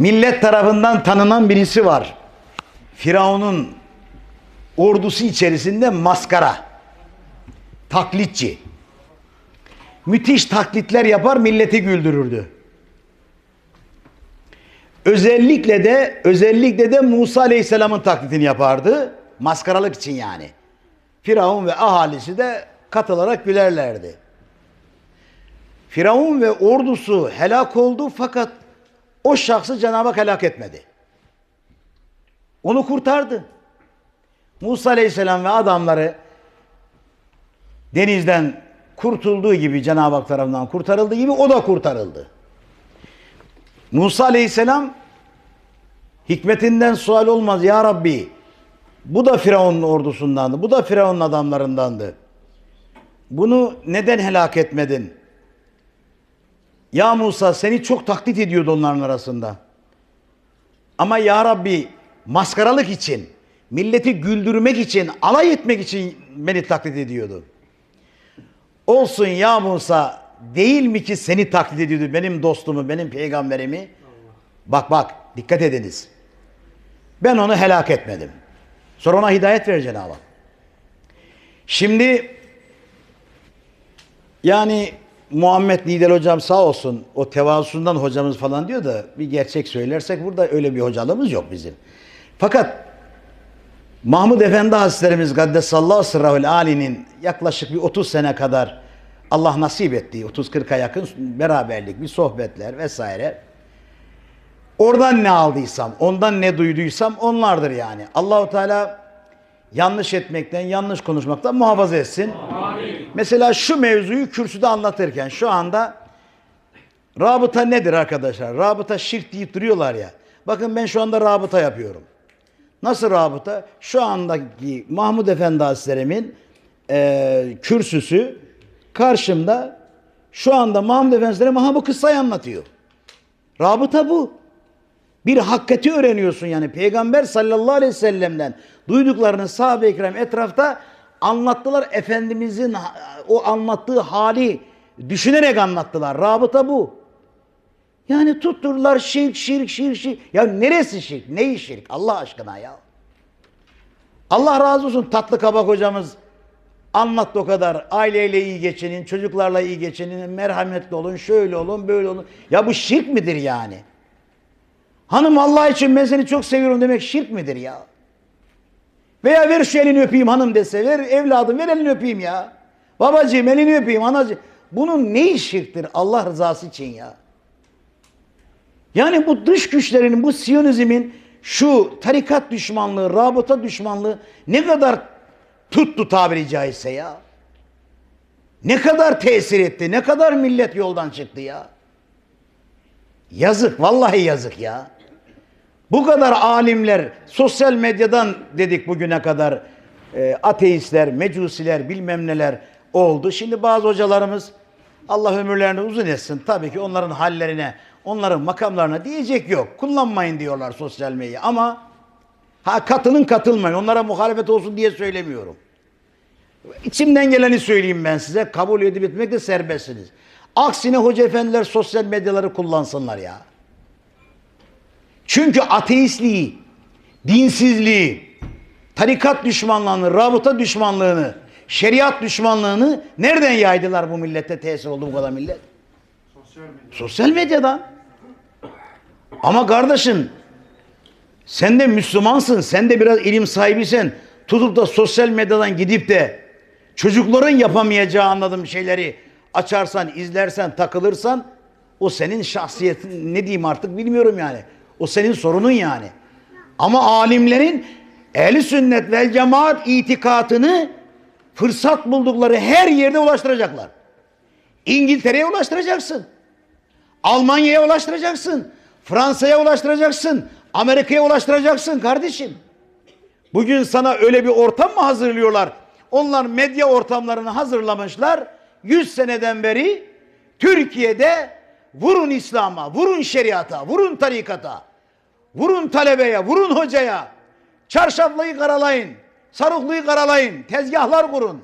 millet tarafından tanınan birisi var. Firavun'un ordusu içerisinde maskara, taklitçi. Müthiş taklitler yapar, milleti güldürürdü. Özellikle de özellikle de Musa Aleyhisselam'ın taklidini yapardı. Maskaralık için yani. Firavun ve ahalisi de katılarak gülerlerdi. Firavun ve ordusu helak oldu fakat o şahsı Cenab-ı Hak helak etmedi. Onu kurtardı. Musa Aleyhisselam ve adamları denizden kurtulduğu gibi Cenab-ı Hak tarafından kurtarıldığı gibi o da kurtarıldı. Musa Aleyhisselam hikmetinden sual olmaz ya Rabbi. Bu da Firavun'un ordusundandı. Bu da Firavun'un adamlarındandı. Bunu neden helak etmedin? Ya Musa seni çok taklit ediyordu onların arasında. Ama ya Rabbi maskaralık için, milleti güldürmek için, alay etmek için beni taklit ediyordu. Olsun ya Musa değil mi ki seni taklit ediyordu benim dostumu, benim peygamberimi? Bak bak dikkat ediniz. Ben onu helak etmedim. Sonra ona hidayet verir Cenab-ı Hak. Şimdi yani Muhammed Lider hocam sağ olsun o tevazusundan hocamız falan diyor da bir gerçek söylersek burada öyle bir hocalığımız yok bizim. Fakat Mahmud Efendi Hazretlerimiz Gaddesallahu sırrahul ali'nin yaklaşık bir 30 sene kadar Allah nasip ettiği 30-40'a yakın beraberlik, bir sohbetler vesaire. Oradan ne aldıysam, ondan ne duyduysam onlardır yani. Allahu Teala yanlış etmekten, yanlış konuşmaktan muhafaza etsin. Mesela şu mevzuyu kürsüde anlatırken şu anda rabıta nedir arkadaşlar? Rabıta şirk deyip duruyorlar ya. Bakın ben şu anda rabıta yapıyorum. Nasıl rabıta? Şu andaki Mahmud Efendi Hazretlerimin e, kürsüsü karşımda şu anda Mahmud Efendi Hazretleri bana bu kıssayı anlatıyor. Rabıta bu. Bir hakikati öğreniyorsun yani. Peygamber sallallahu aleyhi ve sellem'den duyduklarını sahabe-i etrafta anlattılar. Efendimizin o anlattığı hali düşünerek anlattılar. Rabıta bu. Yani tutturlar şirk, şirk, şirk, şirk. Ya neresi şirk? Neyi şirk? Allah aşkına ya. Allah razı olsun tatlı kabak hocamız anlattı o kadar. Aileyle iyi geçinin, çocuklarla iyi geçinin, merhametli olun, şöyle olun, böyle olun. Ya bu şirk midir yani? Hanım Allah için ben seni çok seviyorum demek şirk midir ya? Veya ver şu elini öpeyim hanım dese, ver evladım ver elini öpeyim ya. Babacığım elini öpeyim anacığım. Bunun ne şirktir Allah rızası için ya? Yani bu dış güçlerin, bu Siyonizmin şu tarikat düşmanlığı, rabıta düşmanlığı ne kadar tuttu tabiri caizse ya. Ne kadar tesir etti, ne kadar millet yoldan çıktı ya. Yazık, vallahi yazık ya. Bu kadar alimler, sosyal medyadan dedik bugüne kadar e, ateistler, mecusiler, bilmem neler oldu. Şimdi bazı hocalarımız Allah ömürlerini uzun etsin. Tabii ki onların hallerine, onların makamlarına diyecek yok. Kullanmayın diyorlar sosyal medyayı ama ha katılın katılmayın. Onlara muhalefet olsun diye söylemiyorum. İçimden geleni söyleyeyim ben size. Kabul edip etmek de serbestsiniz. Aksine hoca efendiler sosyal medyaları kullansınlar ya. Çünkü ateistliği, dinsizliği, tarikat düşmanlığını, rabıta düşmanlığını, şeriat düşmanlığını nereden yaydılar bu millete tesir oldu bu kadar millet? Sosyal, medya. Medyadan. Ama kardeşim sen de Müslümansın, sen de biraz ilim sahibisin. Tutup da sosyal medyadan gidip de çocukların yapamayacağı anladığım şeyleri açarsan, izlersen, takılırsan o senin şahsiyetin ne diyeyim artık bilmiyorum yani. O senin sorunun yani. Ama alimlerin ehli sünnet vel cemaat itikatını fırsat buldukları her yerde ulaştıracaklar. İngiltere'ye ulaştıracaksın. Almanya'ya ulaştıracaksın. Fransa'ya ulaştıracaksın. Amerika'ya ulaştıracaksın kardeşim. Bugün sana öyle bir ortam mı hazırlıyorlar? Onlar medya ortamlarını hazırlamışlar. 100 seneden beri Türkiye'de vurun İslam'a, vurun şeriata, vurun tarikata, vurun talebeye, vurun hocaya. Çarşaflıyı karalayın, sarıklığı karalayın, tezgahlar kurun.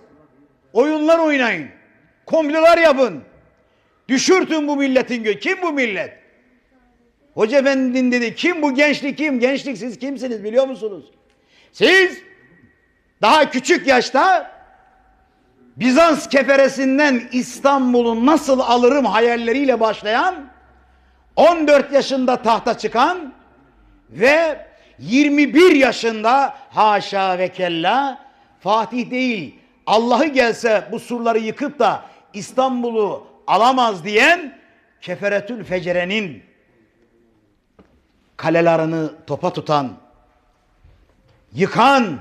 Oyunlar oynayın. Komplolar yapın. Düşürtün bu milletin gö. Kim bu millet? Hoca efendinin dedi kim bu gençlik kim? Gençlik siz kimsiniz biliyor musunuz? Siz daha küçük yaşta Bizans keferesinden İstanbul'u nasıl alırım hayalleriyle başlayan 14 yaşında tahta çıkan ve 21 yaşında haşa ve kella Fatih değil Allah'ı gelse bu surları yıkıp da İstanbul'u alamaz diyen Keferetül Fecere'nin kalelerini topa tutan, yıkan,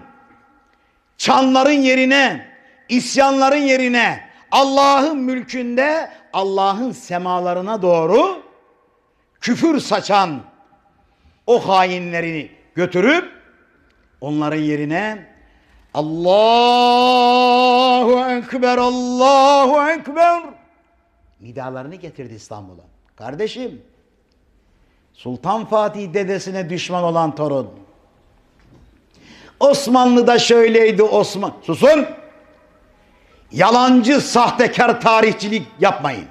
çanların yerine, isyanların yerine Allah'ın mülkünde Allah'ın semalarına doğru küfür saçan o hainlerini götürüp onların yerine Allahu Ekber, Allahu Ekber nidalarını getirdi İstanbul'a. Kardeşim, Sultan Fatih dedesine düşman olan torun. Osmanlı'da şöyleydi Osman. Susun. Yalancı, sahtekar tarihçilik yapmayın.